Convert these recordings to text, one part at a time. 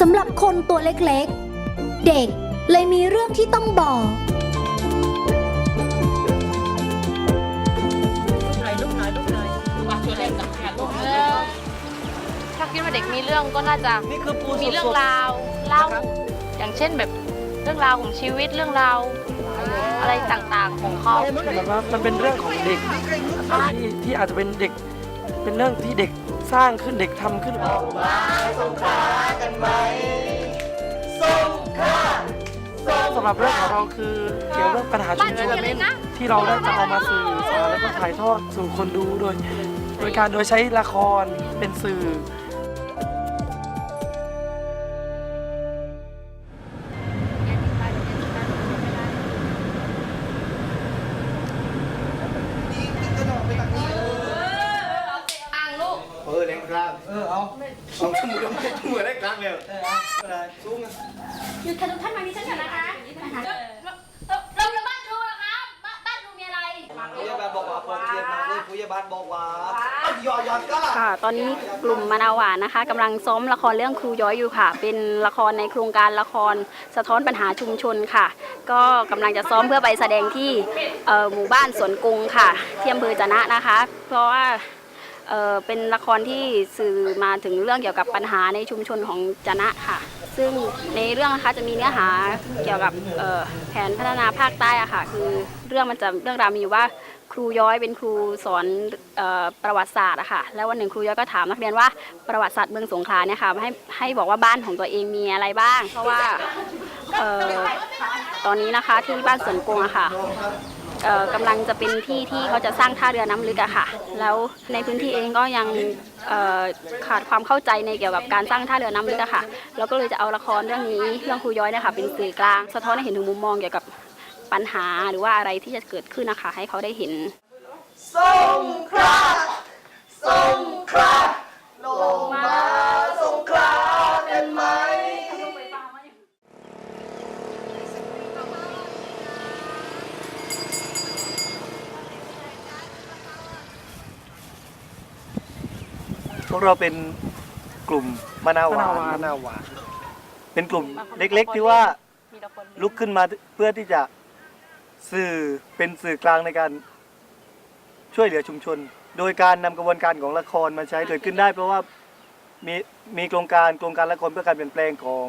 สำหรับคนตัวเล็กๆ เด็กเลยมีเรื่องที่ต้องบอก หน่อยลูกหน่อยลูกหน่อยว่าตัวเล็กสำคัญลูกเออถ้าคิดว่าเด็กมีเรื่องก็น่าจะนี่คือปูมีเรื่องราวเล่าอย่างเช่นแบบเรื่องราวของชีวิตเรื่องราวอะไรต่างๆของเขา แบบว่ามันเป็นเรื่องของเด็กที่ที่อาจจะเป็นเด็ก เป็นเรื่องที่เด็กสร้างขึ้นเด็กทำขึ้นสำหรับเรื่องของเราคือเกี่ยวกับเรื่องปัญหาชุบ้านมชช่วยนกันเลยนะที่เราได้จะเอามาสื่อสารและก็ถ่ายทอดสู่คนดูโดย โดยการโดยใช้ละครเป็นสื่ออ่ โมงได้กลางเออเอาอะไรสูงอะหยุดค่ะทุกท่านมาดิฉันก่อนนะคะเราเราบ้านครูเหรอครับบ้านบ้านครูมีอะไรผู้ใหญ่บ้านบอกว่าพอเทียนมาเลยผู้ใหญ่บ้านบอกว่าเอาหยอดหยอดก้าค่ะตอนนี้กลุ่มมะนาวหวานนะคะกำลังซ้อมละครเรื่องครูย้อยอยู่ค่ะ เป็นละครในโครงการละครสะท้อนปัญหาชุมชนค่ะ ก็กำลังจะซ้อมเพื่อไปแสดงที่เอ่อหมู่บ้านสวนกรุงค่ะที่อำเภอจะนะนะคะ เพราะว่า เอ่อเป็นละครที่สื่อมาถึงเรื่องเกี่ยวกับปัญหาในชุมชนของจนะค่ะ ซึ่งในเรื่องนะคะจะมีเนื้อหาเกี่ยวกับเอ่อแผนพัฒนาภาคใต้อะค่ะ คือเรื่องมันจะเรื่องราวมีอยู่ว่าครูย้อยเป็นครูสอนเออประวัติศาสตร์อะค่ะ แล้ววันหนึ่งครูย้อยก็ถามนักเรียนว่าประวัติศาสตร์เมืองสงขลาเนี่ยค่ะให้ให้บอกว่าบ้านของตัวเองมีอะไรบ้าง เพราะว่าเอ่อตอนนี้นะคะที่บ้านสวนกงอะค่ะ กำลังจะเป็นที่ที่เขาจะสร้างท่าเรือน้ำลึกอะค่ะ แล้วในพื้นที่เองก็ยังขาดความเข้าใจในเกี่ยวกับการสร้างท่าเรือน้ำลึกอะค่ะ เราก็เลยจะเอาละครเรื่องนี้เรื่องครูย้อยเนะคะเป็นสื่อกลาง สะท้อนให้เห็นถึงมุมมองเกี่ยวกับปัญหาหรือว่าอะไรที่จะเกิดขึ้นนะคะ ให้เขาได้เห็นพวกเราเป็นกลุ่มมะ นาวหวานมะนาวหวานมะนาวหวาน เป็นกลุ่มเล็กๆที่ว่าลุกขึ้นมาเพื่อที่จะสื่อเป็นสื่อกลางในการช่วยเหลือชุมชน โดยการนำกระบวนการของละครมาใช้เกิดขึ้นได้ เพราะว่ามีมีโครงการโครงการละครเพื่อการเปลี่ยนแปลงของ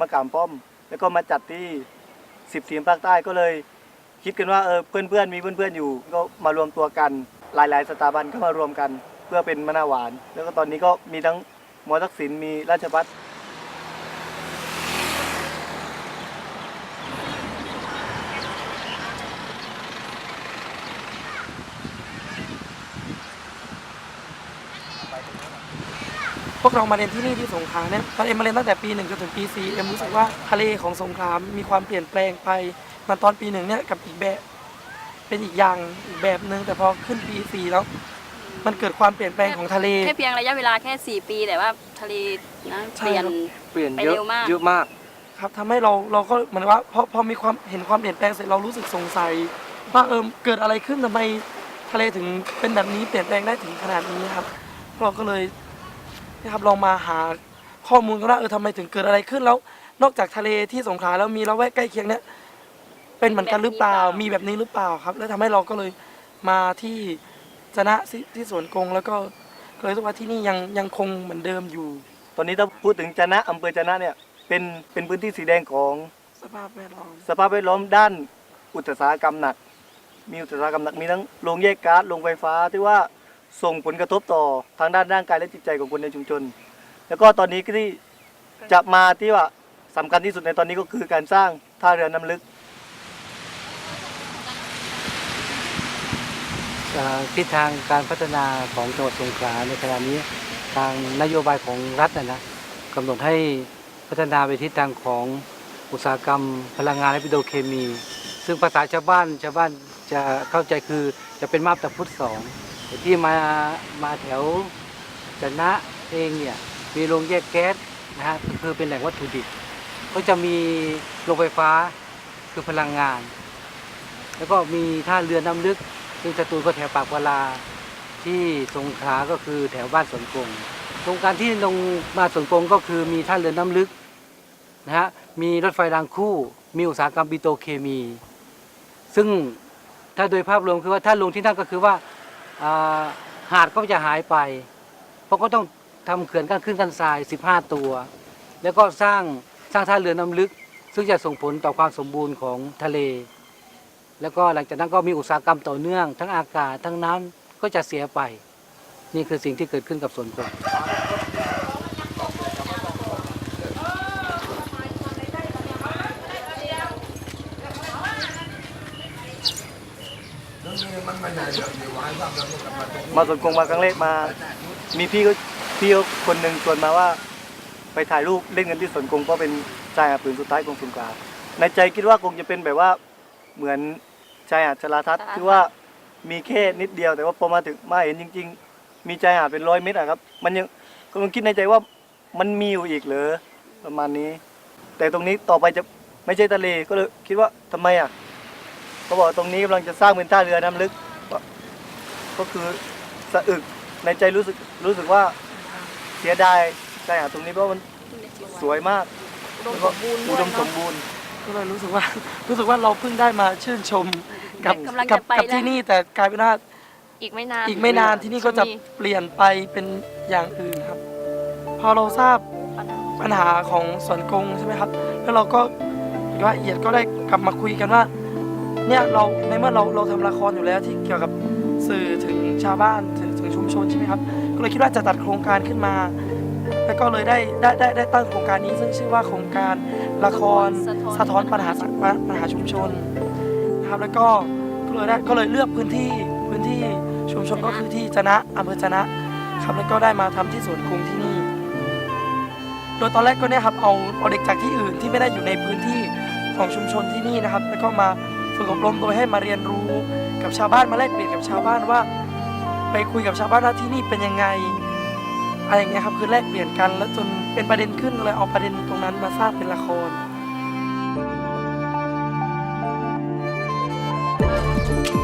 มะขามป้อม แล้วก็มาจัดที่สิบเสียงภาคใต้ก็เลย คิดกันว่าเออเพื่อนๆมีเพื่อนๆอยู่ ก็มารวมตัวกันหลายๆ สถาบันก็มารวมกันเพื่อเป็นมะนาวหวาน แล้วก็ตอนนี้ก็มีทั้งมอทักษิณมีราชพัฒพวกเรามาเรียนที่นี่ที่สงขลาเนี่ยตอนเอ็มมาเรียนตั้งแต่ปีหนึ่งจนถึงปีสี่เอ็มรู้สึกว่าทะเลของสงขลามีความเปลี่ยนแปลงไปมันตอนปีหนึ่งเนี่ยกับอีกแบบเป็นอีกอย่างอีกแบบหนึ่งแต่พอขึ้นปีสี่แล้ว มันเกิดความเปลี่ยนแปลงของทะเล แค่เพียงระยะเวลาแค่ 4 ปีแต่ว่าทะเลนะใช่เปลี่ยน ครับ เปลี่ยนไปเยอะเร็วมาก เยอะมาก ครับทำให้เราเราก็เหมือนว่าพอพอมีความเห็นความเปลี่ยนแปลงเสร็จเรารู้สึกสงสัยว่าเออเกิดอะไรขึ้นทำไมทะเลถึงเป็นแบบนี้เปลี่ยนแปลงได้ถึงขนาดนี้ครับ เราก็เลยนะครับลองมาหาข้อมูลกันว่าเออทำไมถึงเกิดอะไรขึ้นแล้ว นอกจากทะเลที่สงขลาแล้วมีละแวกใกล้เคียงเนี่ยเป็นเหมือนกันหรือเปล่า มีแบบนี้หรือเปล่าครับ แล้วทำให้เราก็เลยมาที่ จนะที่ที่สวนกงแล้วก็ก็เลยรู้สึกว่าที่นี่ยังยังคงเหมือนเดิมอยู่ ตอนนี้ถ้าพูดถึงจะนะอำเภอจะนะเนี่ยเป็นเป็นพื้นที่สีแดงของสภาพแวดล้อมสภาพแวดล้อมด้านอุตสาหกรรมหนัก มีอุตสาหกรรมหนักมีทั้งโรงแยกก๊าซโรงไฟฟ้าที่ว่าส่งผลกระทบต่อทางด้านร่างกายและจิตใจของคนในชุมชน แล้วก็ตอนนี้ที่จะมาที่ว่าสำคัญที่สุดในตอนนี้ก็คือการสร้างท่าเรือน้ำลึก เอ่อ ทิศทางการพัฒนาของจังหวัดสงขลาในขณะนี้ทางนโยบายของรัฐนะนะกำหนดให้พัฒนาไปทิศทางของอุตสาหกรรม พลังงานและปิโตรเคมี ซึ่งภาษาชาวบ้านชาวบ้านจะเข้าใจคือจะเป็นมาบตาพุทธสองที่มามาแถวจนะเองเนี่ยมีโรงแยกแก๊สนะฮะก็คือเป็นแหล่งวัตถุดิบก็จะมีโรงไฟฟ้าคือพลังงาน แล้วก็มีท่าเรือน้ำลึก ซึ่งสตูลก็แถวปากวลาที่สงขลาก็คือแถวบ้านสวนกงโครงการที่ลงมาสวนกรมก็คือมีท่าเรือน้ำลึกนะฮะมีรถไฟรางคู่ มีอุตสาหกรรมปิโตรเคมี ซึ่งถ้าโดยภาพรวมคือว่าถ้าลงที่นั่นก็คือว่าาหาดก็จะหายไป เพราะก็ต้องทำเขื่อนกั้นขึ้นกันทราย 15 ตัว แล้วก็สร้างสร้างท่าเรือน้ำลึก ซึ่งจะส่งผลต่อความสมบูรณ์ของทะเล แล้วก็หลังจากนั้นก็มีอุตสาหกรรมต่อเนื่อง ทั้งอากาศทั้งน้ำก็จะเสียไป นี่คือสิ่งที่เกิดขึ้นกับสวนกรมมาสวนกงมาครั้งแรกมา มีพี่ก็พี่ก็คนหนึ่งชวนมาว่า ไปถ่ายรูปเล่นกันที่สวนกงเพราะเป็นชายหาดผืนสุดท้ายของสงขลาในใจคิดว่าคงจะเป็นแบบว่าเหมือน ชายหาดชลาทัศน์ที่ว่ามีแค่นิดเดียวแต่ว่าพอมาถึงมาเห็นจริง ๆ มีชายหาดเป็นร้อยเมตรอะครับ มันยังก็มันคิดในใจว่ามันมีอยู่อีกเหรอประมาณนี้ แต่ตรงนี้ต่อไปจะไม่ใช่ทะเลก็เลยคิดว่าทำไมอะเขาบอกว่าตรงนี้กำลังจะสร้างเป็นท่าเรือน้ำลึก ก็คือสะอึกในใจรู้สึกรู้สึกว่าเสียดายชายหาดตรงนี้เพราะมันสวยมากแล้วก็อุดมสมบูรณ์ก็เลยรู้สึกว่ารู้สึกว่าเราเพิ่งได้มาชื่นชม กับกำลังกัจะไปกับแล้ว ที่นี่แต่กลายเป็นว่าอีกไม่นาน อีกไม่นานที่นี่ก็จะมี เปลี่ยนไปเป็นอย่างอื่นครับ พอเราทราบ ปัญหาปัญหาของสวนกงใช่ไหมครับ แล้วเราก็เห็นว่าเอียดก็ได้กลับมาคุยกันว่า เนี่ยเราในเมื่อเราเราทำละครอยู่แล้วที่เกี่ยวกับสื่อถึงชาวบ้านถึงถึงชุมชนใช่ไหมครับ ก็เลยคิดว่าจะจัดโครงการขึ้นมา แล้วก็เลยได้ได้ได้ได้ตั้งโครงการนี้ซึ่งชื่อว่าโครงการละครสะท้อนปัญหาสังปัญหาชุมชน นะครับ แล้วก็ก็เลยได้ก็เลยเลือกพื้นที่พื้นที่ชุมชนก็คือที่จนะอำเภอจนะครับแล้วก็ได้มาทำที่สวนกรุงที่นี่ โดยตอนแรกก็เนี่ยครับเอาเอาเด็กจากที่อื่นที่ไม่ได้อยู่ในพื้นที่ของชุมชนที่นี่นะครับ แล้วก็มาฝึกอบรมโดยให้มาเรียนรู้กับชาวบ้านมาแลกเปลี่ยนกับชาวบ้านว่า ไปคุยกับชาวบ้านว่าที่นี่เป็นยังไงอะไรอย่างเงี้ยครับคือแลกเปลี่ยนกัน แล้วจนเป็นประเด็นขึ้นเลยเอาประเด็นตรงนั้นมาสร้างเป็นละคร นี่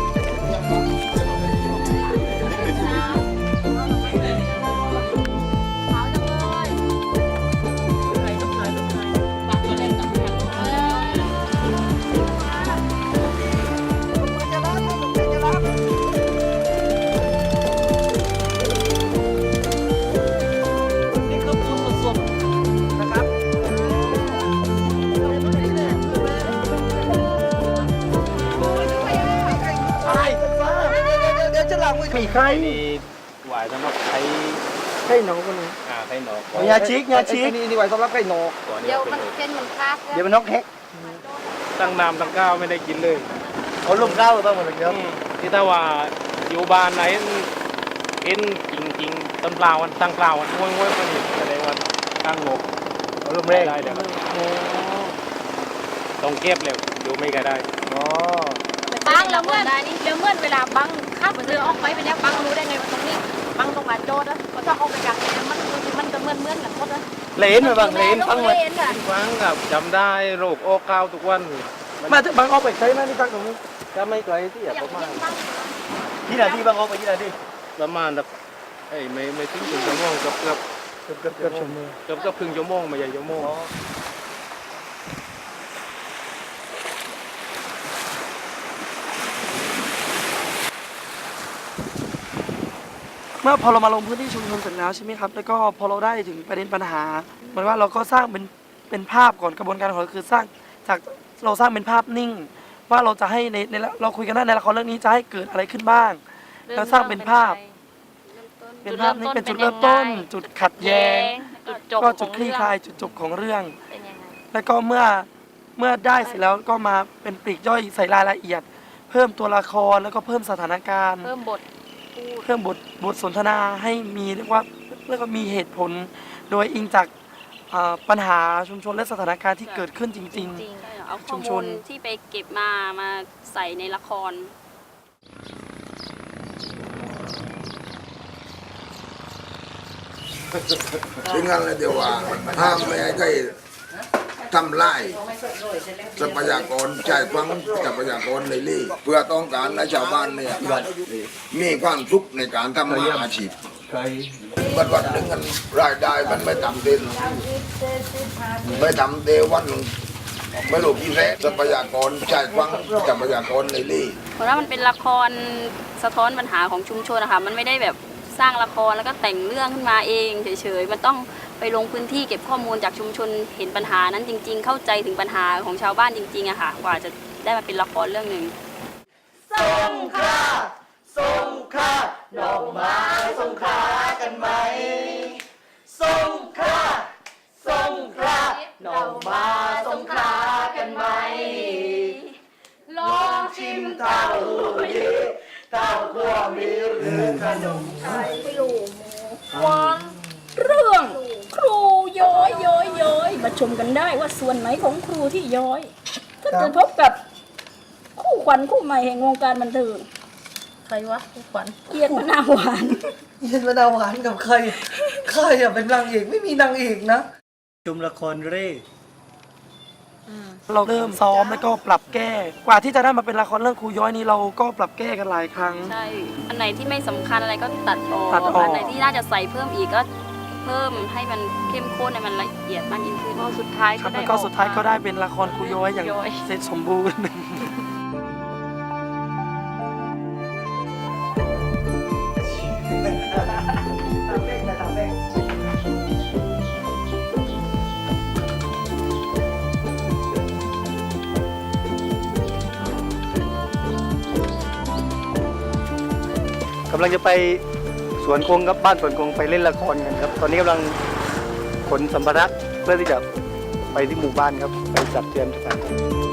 มีใครนี่หวายสำหรับใช้ให้น้องคนนี้อ่าใช้หนอกยาชิกยาชิกนี่นี่ไว้สำหรับไก่หนอกตัวนี้เดี๋ยวเป็มันนเลยเป็นมันคาดเดี๋ยวมันนกเฮกตั้งน้ำตั้งก้าวไม่ได้กินเลยเขาลุ่มเกล้าบ้างหมดเลยเดี๋ยวอืมที่ถ้าว่าอยู่บ้านไหนเอ็นจริงจริงๆต้นเปล่าวันตั้งเปล่าวันห้วยห้วยมันเห็นแสดงว่าตั้งงกเขาลุ่มแรงได้เดี๋ยวต้องเก็บเลยดูไม่ก็ได้อ๋อบังแล้วเมื่อนแล้วเมื่อนเวลาบัง ขับเรือออกไปไปแล้วบังรู้ได้ไงว่าตรงนี้บังตรงหวานโจดอะก็ต้องออกไปกลางแดดมันมันก็เหมือนเหมือนกันหมดอะเลนไปบ้างเลนฟังเลยเลนอะทุกครั้งกับจำได้โรคโอก้าวทุกวัน มาถึงบางเอาไปใช้ไหมนี่ตั้งตรงนี้ก็ไม่ไกลที่อย่าประมาณที่ไหนที่บางออกไปที่ไหนที่ประมาณแบบเอ้ยไม่ไม่ถึงครึ่งชั่วโมงเกือบเกือบเกือบเกือบเกือบชั่วโมงเกือบเกือบครึ่งชั่วโมงไม่ใช่ชั่วโมง มื่อพอเรามาลงพื้นที่ชุมชนเสร็จแล้วใช่ไหมครับ แล้วก็พอเราได้ถึงประเด็นปัญหาเหมือนว่าเราก็สร้างเป็นเป็นภาพก่อนกระบวนการของเราคือสร้างจากเราสร้างเป็นภาพนิ่ง ว่าเราจะให้ในในเราคุยกันว่าในละครเรื่องนี้จะให้เกิดอะไรขึ้นบ้าง แล้วสร้างเป็นภาพ เป็นภาพนี้เป็นจุดเริ่มต้น จุดขัดแย้งจุดจบก็ขจุอดงคลี่เรื่องคลายจุดจบของเรื่องเป็นยังไงแล้วก็เมื่อเมื่อได้เสร็จแล้วก็มาเป็นปลีกย่อยใส่รายละเอียด เพิ่มตัวละครแล้วก็เพิ่มสถานการณ์ เพิ่มบทพูด เพิ่มบทบทสนทนาให้มีเรียกว่าเรียกว่ามีเหตุผล โดยอิงจากอ่าปัญหาชุมชนและสถานการณ์ที่เกิดขึ้นจริง จริงเอาชุข้อมชมูนลที่ไปเก็บมามาใส่ในละคร ถึงงั้นเลยเดี๋ยวว่าห้ามไม่ให้ใคร ทำลายทรัพยากรใช้ฟังทรัพยากรในลี่เพื่อต้องการให้ชาวบ้านเนี่ยมีความสุขในการทำมาอาชีพมันวันหนึ่งกันรายได้มันไม่ต่ำเต็นไม่ต่ำเตวันหนึ่งไม่รู้กี่แสนทรัพยากรจ่ายฟังทรัพยากรในลี่เพราะว่ามันเป็นละครสะท้อนปัญหาของชุมชนนะคะมันไม่ได้แบบสร้างละครแล้วก็แต่งเรื่องขึ้นมาเองเฉยๆมันต้อง ไปลงพื้นที่เก็บข้อมูลจากชุมชนเห็นปัญหานั้นจริง ๆ เข้าใจถึงปัญหาของชาวบ้านจริงๆอะค่ะกว่าจะได้มาเป็นละครเรื่องหนึ่งส่งค่าส่งค่าดอกไม้ส่งค่ากันไหมส่งค่าส่งค่าดอกมาส่งค่ากันไหมลองชิมเต้าหู้ยี้เต้ากัวมีหรือขนมไทยหมูหวางเรือ ย้อยย้อยย้อยมาชมกันได้ว่าส่วนไหนของครูที่ย้อยถ้าจะพบกับคู่ขวัญคู่ใหม่แห่งวงการบันเทิงใครวะขวัญเกียรติมะนาวหวานเย็นมะนาวหวานกับใครใครอะเป็นนางเอกไม่มีนางเอกนะชมละครเร่เราเริ่มซ้อมแล้วก็ปรับแก้ กว่าที่จะได้มาเป็นละครเรื่องครูย้อยนี้เราก็ปรับแก้กันหลายครั้ง ใช่ อันไหนที่ไม่สำคัญอะไรก็ตัดออกตัดออก อันไหนที่น่าจะใส่เพิ่มอีกก็เพิ่มให้มันเข้มข้นให้มันละเอียดมากยิ่งขึ้นก็สุดท้ายคก็รับได้แล้วก็ออสุดท้ายก็ได้เป็นละครครูย้อยอย่างย้อยเสร็จสมบูรณ์ กำลังจะไปส วนคงครับบ้านสวนคงไปเล่นละครกันครับ ตอนนี้กำลังขนสัมภาระเพื่อที่จะไปที่หมู่บ้านครับ ไปจัดเตรียมสถานที่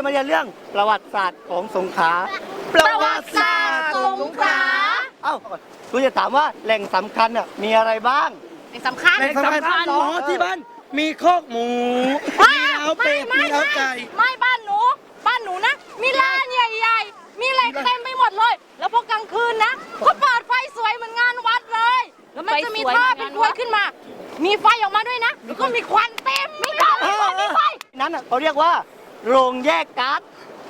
จะมาเรียนเรื่องประวัติศาสตร์ของสงขลาประวัติศาสตร์สงขลา เอ้าคุณจะถามว่าแหล่งสำคัญน่ะมีอะไรบ้างเป็นสำคัญในสำคัญหมอที่บ้านมีคอกหมู มีเล้าเป็ด มีเล้าไก่ ไม่บ้านหนู บ้านหนูนะ มีลานใหญ่ๆ มีอะไรเต็มไปหมดเลย แล้วพอกลางคืนนะเขาเปิดไฟสวยเหมือนงานวัดเลย แล้วมันจะมีท่าเป็นกล้วยขึ้นมา มีไฟออกมาด้วยนะ แล้วก็มีควันเต็มมีไฟมีไฟมีไฟ นั้นน่ะเขาเรียกว่า โรงแยกก๊าซ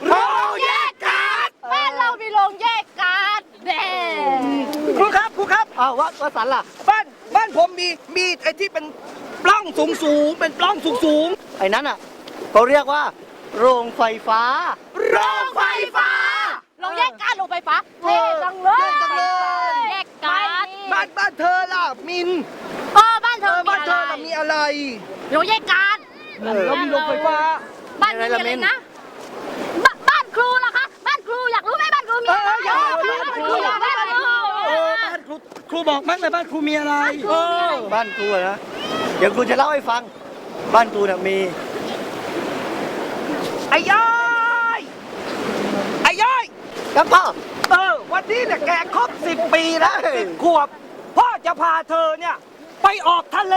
โรงแยกก๊าซบ้านเรามีโรงแยกก๊าซแดงครูครับครูครับอ้าววะวสันต์ล่ะ บ้านบ้านผมมีมีไอ้ที่เป็นปล้องสูงสูงๆเป็นปล้องสูงสูงไอ้นั้นอะเขาเรียกว่า โรงไฟฟ้าๆโรงไฟฟ้า โรงแยกก๊าซโรงไฟฟ้าเท่จังเลยเท่จังเลย แยกก๊าซบ้านบ้านเธอล่ะมินเออบ้านเธเอออมีบ้านอะเธไรอล่ะมีอะไร โรงแยกก๊าซเรามีโรงไฟฟ้า บ้านนี้มีอะไรนะบ้านบ้านครูล่ะคะบ้านครูอยากรู้ไหมบ้านครูมีอะไรเอออยากรู้บ้านครูอยากบ้านครูเออบ้านครูครูบอกมั้งเลยบ้านครูมีอะไรเออบ้านครูอะนะเดี๋ยวครูจะเล่าให้ฟัง บ้านครูน่ะมีไอ้ย้อยไอ้ย้อยครับพ่อเออวันนี้เนี่ยแกครบสิบปีแล้วสิบขวบพ่อจะพาเธอเนี่ยไปออกทะเล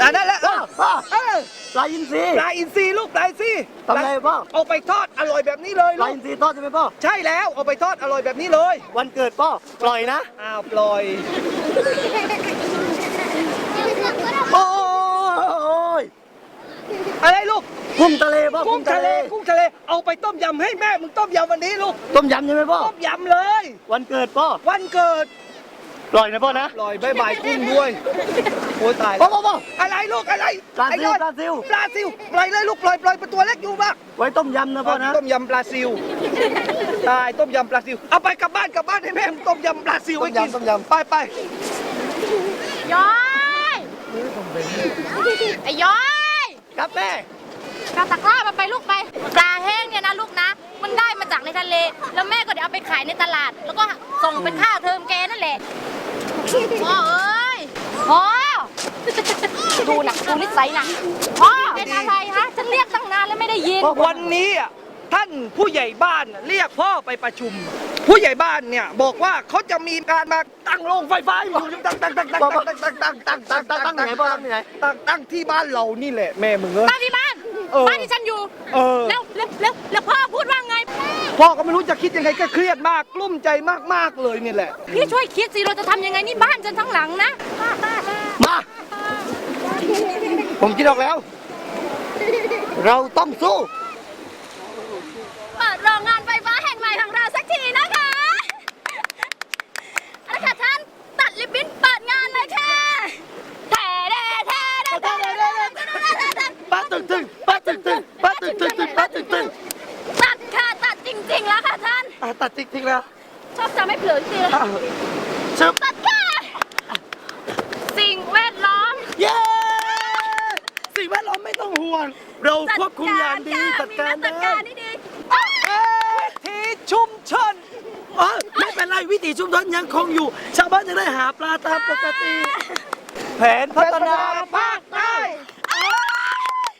อะนั่นแหละเออเออปลาอินทรีปลาอินทรีลูกปลาอินทรีทำไงพ่อเอาไปทอดอร่อยแบบนี้เลยปลาลูกอินทรีทอดใช่ไหมพ่อ ใช่แล้วเอาไปทอดอร่อยแบบนี้เลยวันเกิดพ่อปล่อยนะ อ้าวปล่อย โอ้ยอะไรลูกกุ้งทะเลพ่อกุ้งทะเลกุ้งทะเลเอาไปต้มยำให้แม่มึงต้มยำวันนี้ลูกต้มยำใช่ไหมพ่อ ต้มยำเลย วันเกิดพ่อวันเกิดป ล่อยนะพ่อนะปล่อยบายบายกุ้งด้วยโอ้ยตายพ่อพ่อพ่ออะไรลูกอะไรปลาซิลไอ้น้อยปลาซิลปลาซิลปล่อยเลยลูกปล่อยปล่อยเป็นตัวเล็กอยู่บ้างไว้ต้มยำนะพ่อนะต้มยำปลาซิลตายต้มยำปลาซิลเอาไปกลับบ้านกลับบ้านให้แม่มึงต้มยำปลาซิลไว้กินต้มยำไปไปย้อยไอ้ย้อยครับแม่กาตะกร้ามาไปลูกไปปลาแห้ ในทะเล แล้วแม่ก็เดี๋ยวเอาไปขายในตลาด แล้วก็ส่งเป็นค่าเทอมแกนั่นแหละพ่อเอ้ยพ่อดูนะดูนิสัยนะพ่อเป็นอะไรฮะฉันเรียกตั้งนานแล้วไม่ได้ยิน วันนี้อะท่านผู้ใหญ่บ้านเรียกพ่อไปประชุม ผู้ใหญ่บ้านเนี่ยบอกว่าเขาจะมีการมาตั้งโรงไฟฟ้าอยู่ตั้งตั้งตั้งตั้งตั้งตั้งตั้งตั้งตั้งตั้งตั้งไหนพ่อตั้งไหนตั้งตั้งที่บ้านเรานี่แหละแม่มึงเอ้ยบ้านที่บ้าน เออบ้านที่ฉันอยู่เออ แล้วแล้วแล้วแล้วพ่อพูดว่าไงพ่อก็ไม่รู้จะคิดยังไงก็เครียดมากกลุ้มใจมากๆเลยนี่แหละ พี่ช่วยคิดสิเราจะทำยังไงนี่บ้านฉันทั้งหลังนะมา ผมคิดออกแล้ว เราต้องสู้ เปิดโรงงานไฟฟ้าแห่งใหม่ของเราสักทีนะคะเอาละค่ะท่านตัดริบบิ้นเปิดงานเลยค่ะแถ่แด่แถ่แด่แถ่แด่แถ่แด่ ป้าตึงตึงป้าตึงตึ งป้าตึงตึงตึงป้าตึงตึงตัดค่ะตัดจริงๆแล้วค่ะท่าน อะตัดติ๊กติ๊กแล้วชอบจำไม่เผลอจริงๆเลยอะชึบตัดค่ะ สิ่งแวดล้อม เย้สิ่งแวดล้อมไม่ต้องห่วง เราควบคุมอย่างดีจัดการมีได้จัดการที่ดีที่ชุมชนอ๋อไม่เป็นไรวิถีชุมชนยังคงอยู่ ชาวบ้านจะได้หาปลาตามปกติ แผนพัฒนาภาคใต้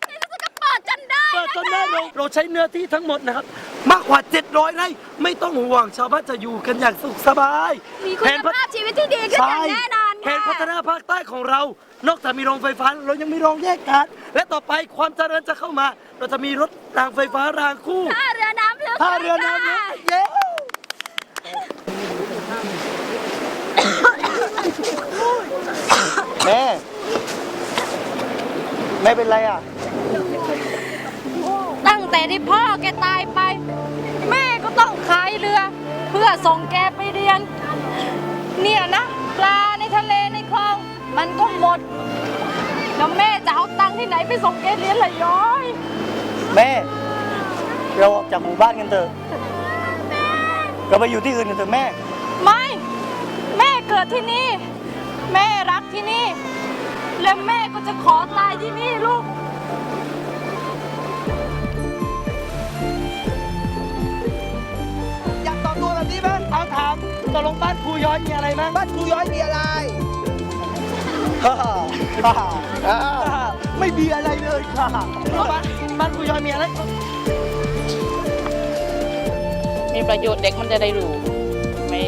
นี่ก็จะเปิดจนได้ เปิดจนได้ เราเราใช้เนื้อที่ทั้งหมดนะครับ มากกว่า 700ไร่ไม่ต้องห่วงชาวบ้านจะอยู่กันอย่างสุขสบายมีคุณภาพชีวิตที่ดีขึ้นอย่างแน่นอนแผค่ะนพัฒนาภาคใต้ของเรา นอกจากมีโรงไฟฟ้าเรายังมีโรงแยกก๊าซและต่อไปความเจริญจะเข้ามา เราจะมีรถรางไฟฟ้ารางคู่ท่าเรือน้ำลึกท่าเรือน้ำลึกเย้ แม่ ไม่เป็นไรอะ ตั้งแต่ที่พ่อแกตายไป แม่ก็ต้องขายเรือ เพื่อส่งแกไปเรียน เนี่ยนะ ปลาในทะเลในคลอง มันก็หมด แล้วแม่จะเอาตังค์ที่ไหนไปส่งแกเรียนล่ะย้อย แม่ เราออกจากหมู่บ้านกันเถอะเราไปอยู่ที่อื่นกันเถอะแม่ ไม่ แม่เกิดที่นี่ แม่รักที่นี่ และแม่ก็จะขอตายที่นี่ลูก กลงบ้านครูย้อยมีอะไรบ้างบ้านครูย้อยมีอะไรฮ่าฮ่าฮ่าไม่มีอะไรเลยค่ะบ้านบ้านครูย้อยมีอะไร มีประโยชน์เด็กมันจะได้รู้ไม่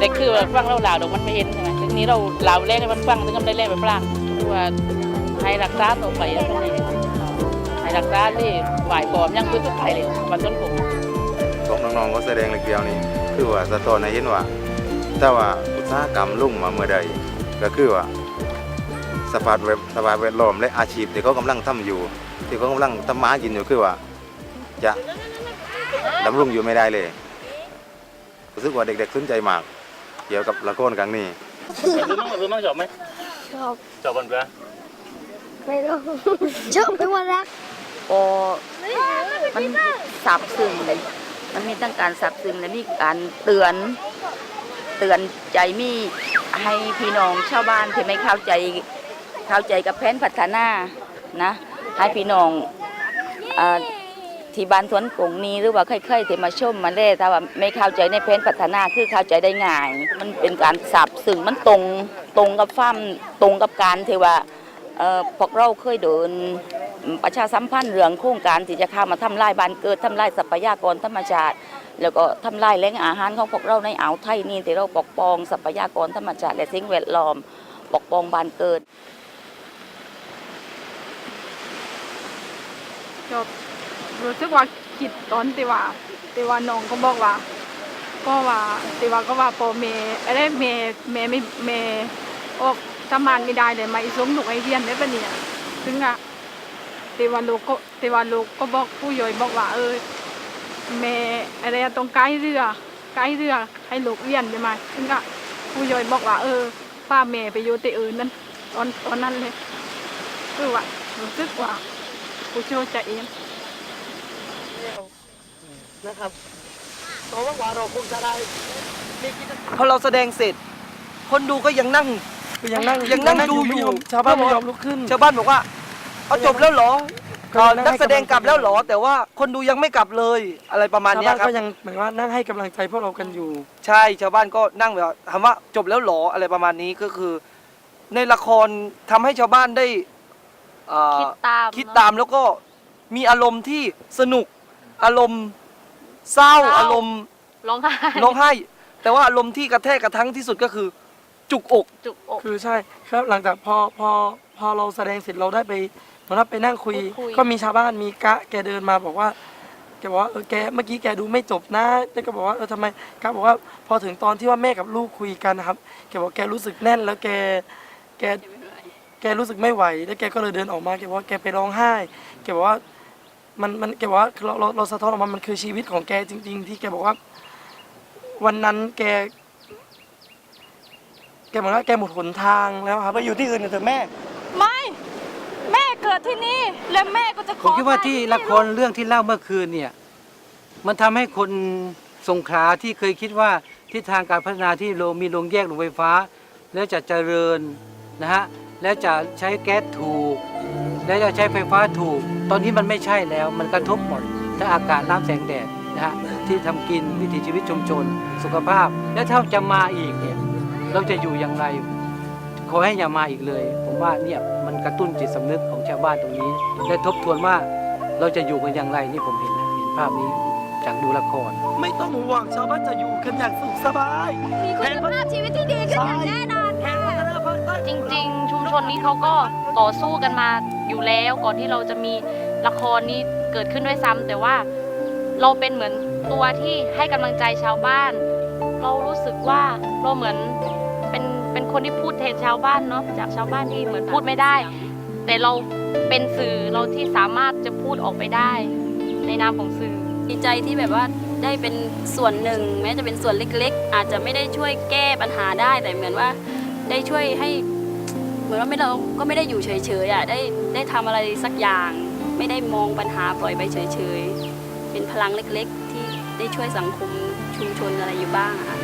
เด็กคือว่าฟังเราลาวเดี๋ยวมันไม่เห็นใช่ไหมทีนี้เราลาวเล่นให้มันฟังถึงมันได้เล่นไปพลางคือว่าให้รักษาตัวไปแล้วก็เลยให้รักษาที่หวายปลอมยังคือสุดท้ายเลยมันต้นผมของน้องๆก็แสดงเล็กเดียวนี่ คือว่าสะท้อนให้เห็นว่าถ้าว่าอุตสาหกรรมลุ่งมาเมื่อใด ก็คือว่าสภาพแวดสภาพแวดล้อมและอาชีพที่เขากำลังทำอยู่ ที่เขากำลังทำมาหากินอยู่คือว่า จะดำรงอยู่ไม่ได้เลยรู้สึกว่าเด็กๆสนใจมาก เกี่ยวกับละครครั้งนี้รู้มั้งรู้มั้งชอบไหมชอบชอบมันเปล่าไม่รู้ชอบเป็นวันรักโอ้มันสับซึ้ง มันมีทั้งการสับซึ้งและมีการเตือนเตือนใจมีให้พี่น้องชาวบ้านที่ไม่เข้าใจเข้าใจกับแผนพัฒนานะให้พี่น้องอที่บ้านสวนกงนี้หรือว่าใครๆที่มาชมมาเล่ถ้าว่าไม่เข้าใจในแผนพัฒนาคือเข้าใจได้ง่าย มันเป็นการสับซึ้งมันตรงตรงกับฟ้ามตรงกับการที่ว่าพวกเราเคยเดิน ประชาสัมพันธ์เรื่องโครงการที่จะเข้ามาทำลายบ้านเกิดทำลายทรัพยากรธรรมชาติ แล้วก็ทำลายแหล่งอาหารของพวกเราในอ่าวไทยนี่ที่เราปกป้องทรัพยากรธรรมชาติและสิ่งแวดล้อมปกป้องบ้านเกิดจบรู้สึกว่าคิดตอนที่ว่าที่ว่าน้องก็บอกว่าก็ว่าที่ว่าก็ว่าพอเมอะไรเมย์เมย์ไม่เมย์ออกทำงานไม่ได้เลยมาอีส่หนุกไอเรียนได้ปะเนี่ยซึ่งอะ ที่ว่าลูกก็ที่ว่าลูกก็บอกผู้ย่อยบอกว่าเออเมย์อะไรอะตรงใกล้เรือใกล้เรือให้ลูกเรียนได้ไหมซึ่งอะผู้ย่อยบอกว่าเออป้าเมย์ไปอยู่ที่อื่นนั่นตอนตอนนั้นเลยคือว่ารู้สึกว่าผู้ช่วยใจเองนะครับเพราะว่าเราคงจะได้มีกิจกรรมพอเราแสดงเสร็จ คนดูก็ยังนั่งก็ยังนั่งยังนั่งดูไม่อยอยู่มชาวบ้านไม่ยอมลุกขึ้น ชาวบ้านบอกว่า เอาจบแล้วเหรอก็ยังนั่งให้นักแสดงกลับแล้วเหรอ แต่ว่าคนดูยังไม่กลับเลยอะไรประมาณชาวเนี้ยบ้านครับ ก็ยังเหมือนว่านั่งให้กำลังใจพวกเรากันอยู่ ใช่ชาวบ้านก็นั่งแบบว่าถามว่าจบแล้วเหรออะไรประมาณนี้ก็คือ ในละครทำให้ชาวบ้านได้เอ่อคิดตามคิดตามแล้วก็มีอารมณ์ที่สนุกอารมณ์เศร้าเศร้า อารมณ์ร้องไห้ร้องไห้ แต่ว่าอารมณ์ที่กระแทกกระทั้งที่สุดก็คือ จุกอก จุกอก คือใช่ครับหลังจากพอพอพอเราแสดงเสร็จเราได้ไป เหมือนว่าไปนั่งคุย พูดคุย ก็มีชาวบ้านมีกะแกเดินมาบอกว่าแกบอกว่าเออแกเมื่อกี้แกดูไม่จบนะแกก็บอกว่าเออทำไมกะบอกว่าพอถึงตอนที่ว่าแม่กับลูกคุยกันนะครับ แกบอกแกรู้สึกแน่นแล้วแกแก แกรู้สึกไม่ไหว แล้วแกก็เลยเดินออกมา แกบอกว่าแกไปร้องไห้ แกบอกว่า มัน มัน แกบอกว่าเราเราเราสะท้อนออกมา มันคือชีวิตของแกจริง ๆ ที่แกบอกว่า วันนั้นแก แกบอกว่าแกหมดหนทางแล้วครับ ไปอยู่ที่อื่นเถอะแม่ ไม่แม่ เกิดที่นี่และแม่ก็จะขผมอคิดว่าตยที่นี่ละครเรื่องที่เล่าเมื่อคืนเนี่ย มันทำให้คนสงขลาที่เคยคิดว่าทิศทางการพัฒนาที่โรงมีโรงแยกโรงไฟฟ้า แล้วจะเจริญนะฮะแล้วจะใช้แก๊สถูก แล้วจะใช้ไฟฟ้าถูก ตอนนี้มันไม่ใช่แล้วมันกระทบหมดทั้งอากาศน้ำแสงแดดนะฮะที่ทำกินวิถีชีวิตชุมชน สุขภาพ และถ้าจะมาอีกเนี่ยเราจะอยู่อย่างไร ขอให้อย่ามาอีกเลยผม ว่าเนี่ยมันกระตุ้นจิตสำนึกของชาวบ้านตรงนี้และทบทวนว่าเราจะอยู่กันอย่างไรนี่ผมเห็นนะเห็นภาพนี้จากดูละคร ไม่ต้องห่วงชาวบ้านจะอยู่กันอย่างสุขสบายมีคุณภาพชีวิตที่ดีขึ้นอย่างแน่นอนค่ะจริง ๆ ชุมชนนี้เขาก็ต่อสู้กันมาอยู่แล้วก่อนที่เราจะมีละครนี้เกิดขึ้นด้วยซ้ำแต่ว่าเราเป็นเหมือนตัวที่ให้กำลังใจชาวบ้าน เรารู้สึกว่าเราเหมือน เป็นคนที่พูดแทนชาวบ้านเนาะจากชาวบ้านที่เหมือนพูดไม่ได้ แต่เราเป็นสื่อเราที่สามารถจะพูดออกไปได้ ในนามของสื่อดีใจที่แบบว่าได้เป็นส่วนหนึ่ง แม้จะเป็นส่วนเล็ก ๆ อาจจะไม่ได้ช่วยแก้ปัญหาได้แต่เหมือนว่าได้ช่วยให้ เหมือนว่าไม่เราก็ไม่ได้อยู่เฉยๆอะได้ได้ทำอะไรสักอย่าง ไม่ได้มองปัญหาปล่อยไปเฉยๆเป็นพลังเล็กๆ ที่ได้ช่วยสังคมชุมชนอะไรอยู่บ้างอะค่ะ